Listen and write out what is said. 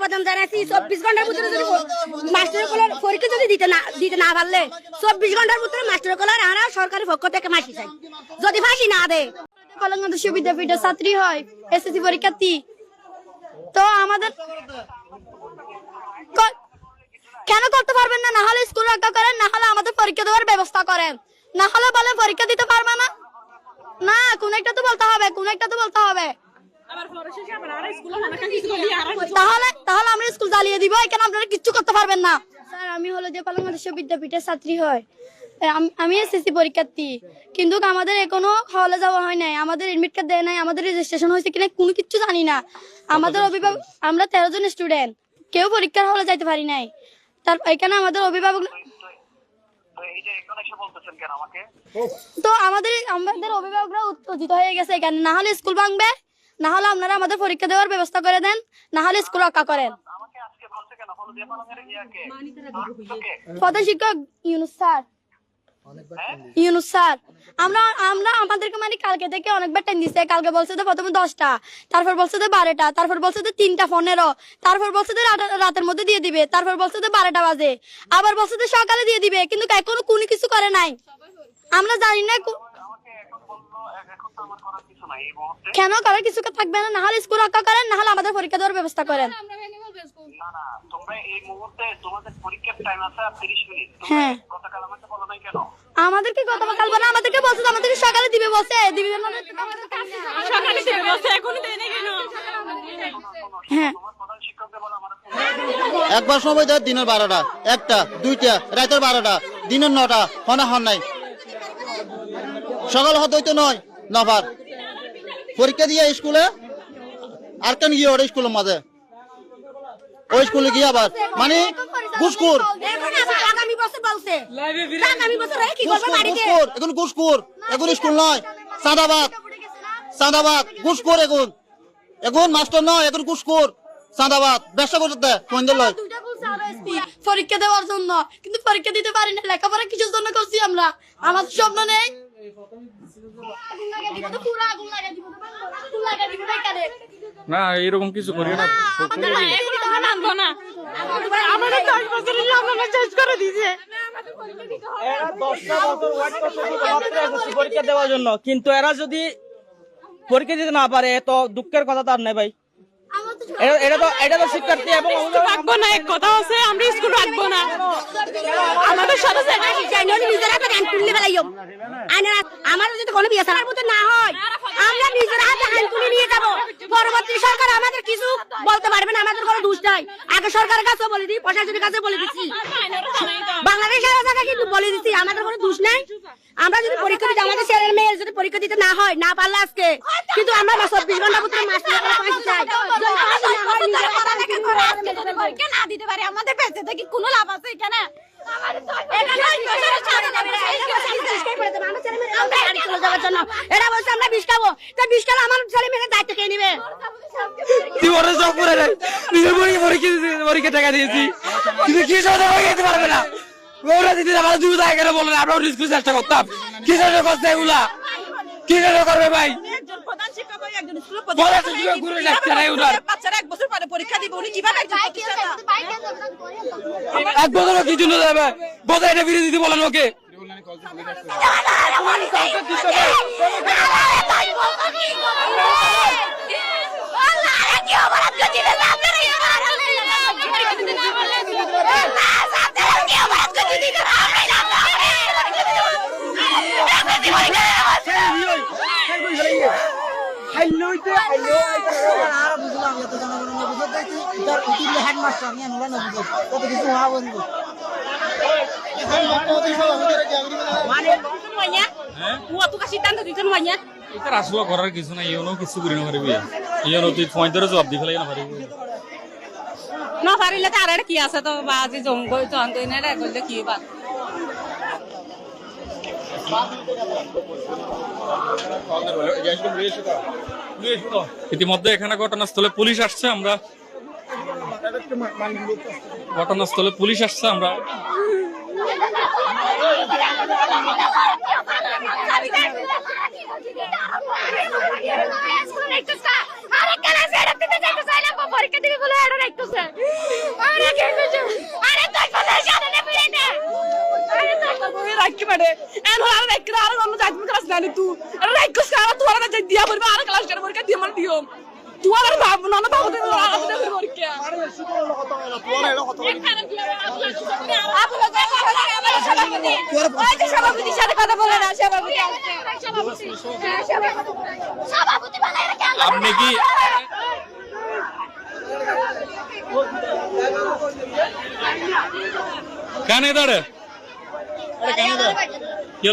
আবেদন জানাইছি। চব্বিশ ঘণ্টার ভিতরে যদি মাস্টার কলার পরীক্ষা যদি দিতে না দিতে না পারলে, চব্বিশ ঘণ্টার ভিতরে মাস্টার কলার সরকারি পক্ষ থেকে ফাঁসি চাই। যদি ফাঁসি না বিদ্যাপীঠের ছাত্রী হয়, এসএসসি পরীক্ষার্থী তো আমাদের কেন করতে পারবেন না? না হলে স্কুল রক্ষা করেন, না হলে আমাদের পরীক্ষা দেওয়ার ব্যবস্থা করেন। না হলে বলে পরীক্ষা দিতে পারবে না? না, কোন একটা তো বলতে হবে, কোন একটা তো বলতে হবে। তাহলে তাহলে আমরা স্কুল চালিয়ে দিব এখানে আপনারা কিচ্ছু করতে পারবেন না। স্যার আমি হলো যে কলকাতা বিদ্যাপীঠের ছাত্রী হয়। আমি এসএসসি পরীক্ষার্থী। কিন্তু আমাদের এখনও হলে যাওয়া হয় নাই আমাদের এডমিট কার্ড দেয় নাই আমাদের রেজিস্ট্রেশন হয়েছে কিনা কোনো কিছু জানি না। আমাদের অভিভাবক আমরা তেরো জন স্টুডেন্ট কেউ পরীক্ষার হলে যাইতে পারি নাই। তার এখানে আমাদের অভিভাবক তো এইটা এখানে এসে বলতেছেন কেন আমাকে? তো আমাদের আমাদের অভিভাবকরা উত্তেজিত হয়ে গেছে এখানে। না হলে স্কুল ভাঙবে। না হলে আপনারা আমাদের পরীক্ষা দেওয়ার ব্যবস্থা করে দেন, না হলে স্কুল রক্ষা করেন। প্রধান শিক্ষক ইউনুস স্যার। ইউনুস স্যার, আমরা আমরা আমাদেরকে মানে কালকে থেকে অনেকবার টাইম দিচ্ছে কালকে বলছে তো প্রথমে দশটা, তারপর বলছে তো বারোটা, তারপর বলছে তো তিনটা পনেরো, তারপর বলছে তো রাতের মধ্যে দিয়ে দিবে, তারপর বলছে তো বারোটা বাজে, আবার বলছে তো সকালে দিয়ে দিবে, কিন্তু এখনও কোনো কিছু করে নাই। আমরা জানি না কেন? করার কিছু থাকবে না না হলে স্কুল রক্ষা করেন না হলে আমাদের পরীক্ষা দেওয়ার ব্যবস্থা করেন। না না তোমরা এই মুহূর্তে তোমাদের পরীক্ষার টাইম আছে আর তিরিশ মিনিট। হ্যাঁ। গতকাল আমাকে বলো নাই কেন? আমাদেরকে গত কাল বলে আমাদেরকে বলছে আমাদেরকে সকালে দিবে বসে। দিবে না সকালে দেবে বলছে, এখনই দেয় না কেন? হ্যাঁ। তোমার প্রধান শিক্ষককে বলো আমার একবার সময় দেয় দিনের বারোটা। একটা দুইটা রাতের বারোটা। দিনের নটা হনা হন নাই। সকাল হতে হইতে নয় নবার পরীক্ষা দিয়ে স্কুলে? আর কেন গিয়ে ওর স্কুলের মাঝে? ওই স্কুলে গিয়ে আবার? মানে ঘুসখুর এখন আবার আগামী বছর বলছে। আগামী বছর এই কি করবে ঘুসখুর বাড়িতে? ঘুসখুর এখন স্কুল নয় চাঁদাবাদ চাঁদাবাদ ঘুসখুর এখন। এখন মাস্টার নয় এখন ঘুসখুর চাঁদাবাদ ব্যবসা করতে কোন লয় দুইটা বলছে আরও SP, পরীক্ষা দেওয়ার জন্য। কিন্তু পরীক্ষা দিতে পারি না লেখাপড়া কিসের জন্য করছি আমরা? আমার স্বপ্ন নেই। না এরকম কিছু করি না। পরীক্ষা দেওয়ার জন্য কিন্তু এরা যদি পরীক্ষা দিতে না পারে তো দুঃখের কথা তার নেই ভাই এটা- তো এটা তো শিক্ষার্থী এবং না, এক কথা আছে, আমরা না। কোনো আমরা যদি পরীক্ষা দিতে, আমাদের ছেলের মেয়ের যদি পরীক্ষা দিতে না হয়, না পারলে আজকে, কিন্তু আমরা চব্বিশ ঘণ্টা পাশে না দিতে পারি, আমাদের কোনো লাভ আছে এখানে? আমরা বলছে বিষ খাব। তো বিষ খেলে আমার ছেলে মেয়ের দায়িত্ব কে নিবে? তুই ওরা সব করে নাই নিজের পরীক্ষা দিতে- পরীক্ষা টাকা দিয়েছি। কিন্তু কি সাথে পরীক্ষা দিতে পারবে না? ওরা দিতে আমার দুই কেন আমরা স্কুল চেষ্টা করতাম। কি করছে এগুলা? কি করবে ভাই? একজন প্রধান শিক্ষক একজন স্কুলের প্রধান। তো ঘুরে যাচ্ছে না ওনার বাচ্চারা এক বছর পরে পরীক্ষা দিবে উনি কীভাবে একজন প্রতিষ্ঠাতা এক বছরও কি জন্য যাবে বোধহয় এটা ফিরে দিতে বলেন ওকে মাইয়া? আসলে করার কিছু নাই ইউনো কিছু করি না পারিবি। তুই পয়েন্ট ধরে জবাব দি ফেলাই না পারিবি। না পারিলে তো আর কি আছে তো বাজি জঙ্গ জন্ত না রে করলে কি বা ইতিমধ্যে এখানে ঘটনাস্থলে পুলিশ আসছে আমরা ঘটনাস্থলে পুলিশ আসছে আমরা আরে পরীক্ষা দিবে বলে এটা আরে আরে তাই কথা আরে তাই মানে এন আর রাখি আর অন্য যাইতে ক্লাস না তু আর সারা তোরা না দিয়া পড়বে আর ক্লাস করে পরীক্ষা দিয়ে মানে দিও তুই আর ভাব না না ভাব দে আর পরীক্ষা আপনারা যারা আমার সভাপতি। ওই যে সভাপতির সাথে কথা বলে না সভাপতি সভাপতি সভাপতি সভাপতি বানাই রেখে আপনি কি কানে দাঁড়ে? আরে কেন